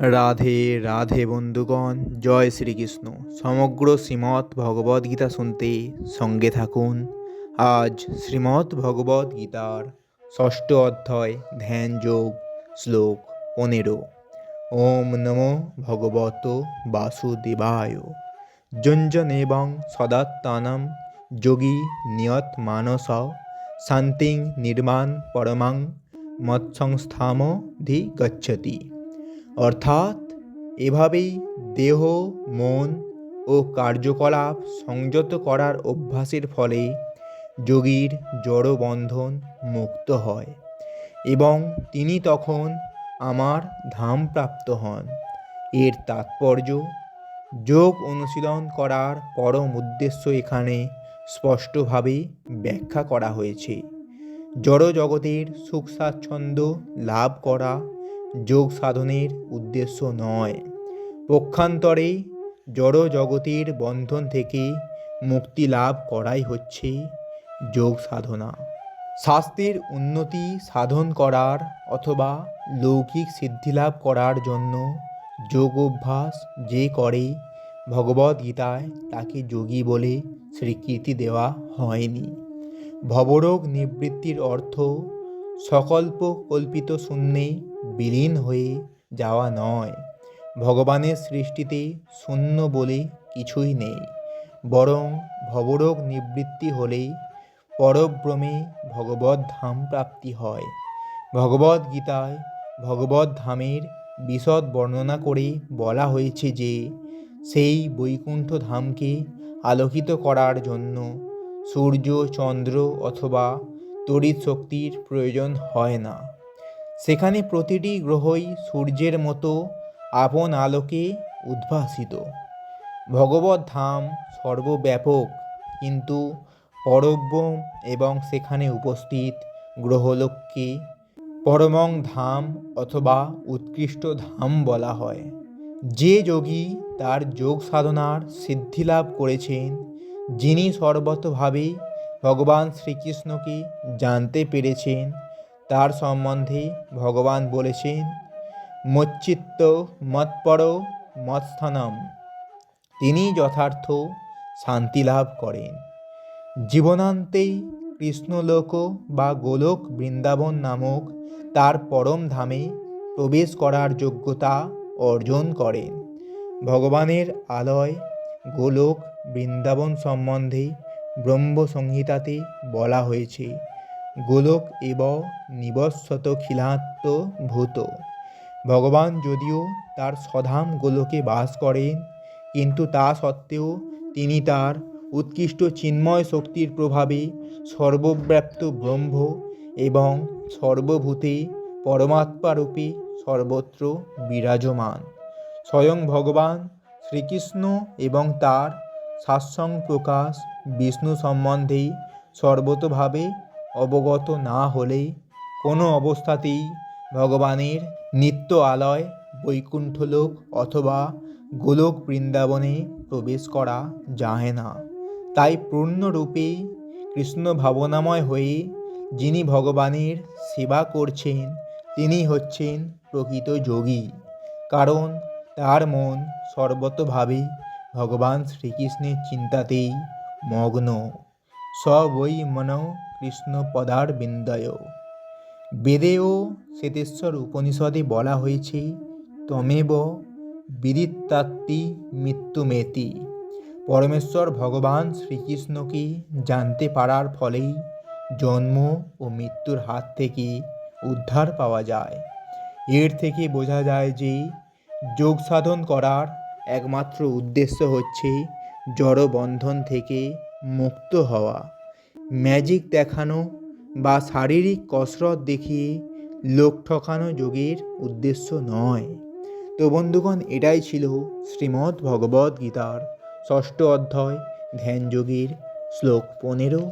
রাধে রাধে বন্ধুগণ, জয় শ্রীকৃষ্ণ। সমগ্র শ্রীমৎ ভগবদ গীতা শুনতে সঙ্গে থাকুন। আজ শ্রীমৎ ভগবদ গীতার ষষ্ঠ অধ্যায়, ধ্যান যোগ, শ্লোক পনেরো। ওম নমো ভগবত বাসুদেবায়। যঞ্জনেবং সদাত্তানম যোগী নিয়ত মানস শান্তিং নির্মাণ পরমাং মৎসংস্থাম ধি গচ্ছতি অর্থাৎ এভাবেই দেহ, মন ও কার্যকলাপ সংযত করার অভ্যাসের ফলে যোগীর জড়বন্ধন মুক্ত হয় এবং তিনি তখন আমার ধাম প্রাপ্ত হন। এর তাৎপর্য, যোগ অনুশীলন করার পরম উদ্দেশ্য এখানে স্পষ্টভাবে ব্যাখ্যা করা হয়েছে। জড় জগতের সুখ স্বাচ্ছন্দ্য লাভ করা যোগ সাধনের উদ্দেশ্য নয়। পক্ষান্তরে জড় জগতের বন্ধন থেকে মুক্তি লাভ করাই হচ্ছে যোগ সাধনা স্বাস্থ্যের উন্নতি সাধন করার অথবা লৌকিক সিদ্ধিলাভ করার জন্য যোগ অভ্যাস যে করে, ভগবদ্গীতায় তাকে যোগী বলে স্বীকৃতি দেওয়া হয়নি। ভবরোগ নিবৃত্তির অর্থ সকল্প কল্পিত শূন্যে বিলীন হয়ে যাওয়া নয়। ভগবানের সৃষ্টিতে শূন্য বলে কিছুই নেই। বরং ভবরোগ নিবৃত্তি হলেই পরব্রমে ভগবত ধাম প্রাপ্তি হয়। ভগবদ গীতায় ভগবত ধামের বিশদ বর্ণনা করে বলা হয়েছে যে, সেই বৈকুণ্ঠ ধামকে আলোকিত করার জন্য সূর্য, চন্দ্র অথবা তড়িৎ শক্তির প্রয়োজন হয় না। সেখানে প্রতিটি গ্রহই সূর্যের মতো আপন আলোকে উদ্ভাসিত। ভগবত ধাম সর্বব্যাপক, কিন্তু পরব্রম এবং সেখানে উপস্থিত গ্রহলোককে পরমং ধাম অথবা উৎকৃষ্ট ধাম বলা হয়। যে যোগী তার যোগ সাধনার সিদ্ধিলাভ করেছেন, যিনি সর্বতভাবে ভগবান শ্রীকৃষ্ণকে জানতে পেরেছেন তার সম্বন্ধে ভগবান বলেছেন, মচ্চিত্ত মৎপর মৎস্থানম। তিনি যথার্থ শান্তি লাভ করেন। জীবনান্তেই কৃষ্ণলোক বা গোলক বৃন্দাবন নামক তার পরম ধামে প্রবেশ করার যোগ্যতা অর্জন করেন। ভগবানের আলয় গোলক বৃন্দাবন সম্বন্ধে ব্রহ্মসংহিতাতে বলা হয়েছে। গোলক এব নিবসত খিলাত্ম ভূত। ভগবান যদিও তার স্বধাম গোলকে বাস করেন, কিন্তু তা সত্ত্বেও তিনি তার উৎকৃষ্ট চিন্ময় শক্তির প্রভাবে সর্বব্যাপ্ত ব্রহ্ম এবং সর্বভূতে পরমাত্মারূপে সর্বত্র বিরাজমান। স্বয়ং ভগবান শ্রীকৃষ্ণ এবং তার শাসং প্রকাশ বিষ্ণু সম্বন্ধে সর্বতভাবে অবগত না হলে কোনো অবস্থাতেই ভগবানের নিত্য আলয়, বৈকুণ্ঠলোক অথবা গোলক বৃন্দাবনে প্রবেশ করা যায় না। তাই পূর্ণরূপে কৃষ্ণ ভাবনাময় হয়ে যিনি ভগবানের সেবা করছেন, তিনি হচ্ছেন প্রকৃত যোগী। কারণ তার মন সর্বতভাবে ভগবান শ্রীকৃষ্ণের চিন্তাতেই মগ্ন। স বৈ মন কৃষ্ণ পদার বিন্দয় বেদেও শ্বেতেশ্বর উপনিষদে বলা হয়েছে, তমেব বিদিত্তাত্তি মৃত্যুমেতি। পরমেশ্বর ভগবান শ্রীকৃষ্ণকে জানতে পারার ফলেই জন্ম ও মৃত্যুর হাত থেকে উদ্ধার পাওয়া যায়। এর থেকে বোঝা যায় যে যোগ সাধন করার একমাত্র উদ্দেশ্য হচ্ছে জড়বন্ধন থেকে মুক্ত হওয়া। ম্যাজিক দেখানো বা শারীরিক কসরত দেখিয়ে লোক ঠকানো যোগের উদ্দেশ্য নয়। তো বন্ধুগণ, এটাই ছিল শ্রীমদ্ ভগবদ গীতার ষষ্ঠ অধ্যায়, ধ্যান যোগীর শ্লোক পনেরো।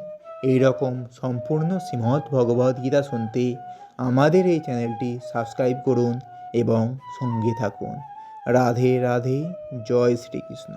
এইরকম সম্পূর্ণ শ্রীমদ্ ভগবদ গীতা শুনতে আমাদের এই চ্যানেলটি সাবস্ক্রাইব করুন এবং সঙ্গে থাকুন। রাধে রাধে, জয় শ্রীকৃষ্ণ।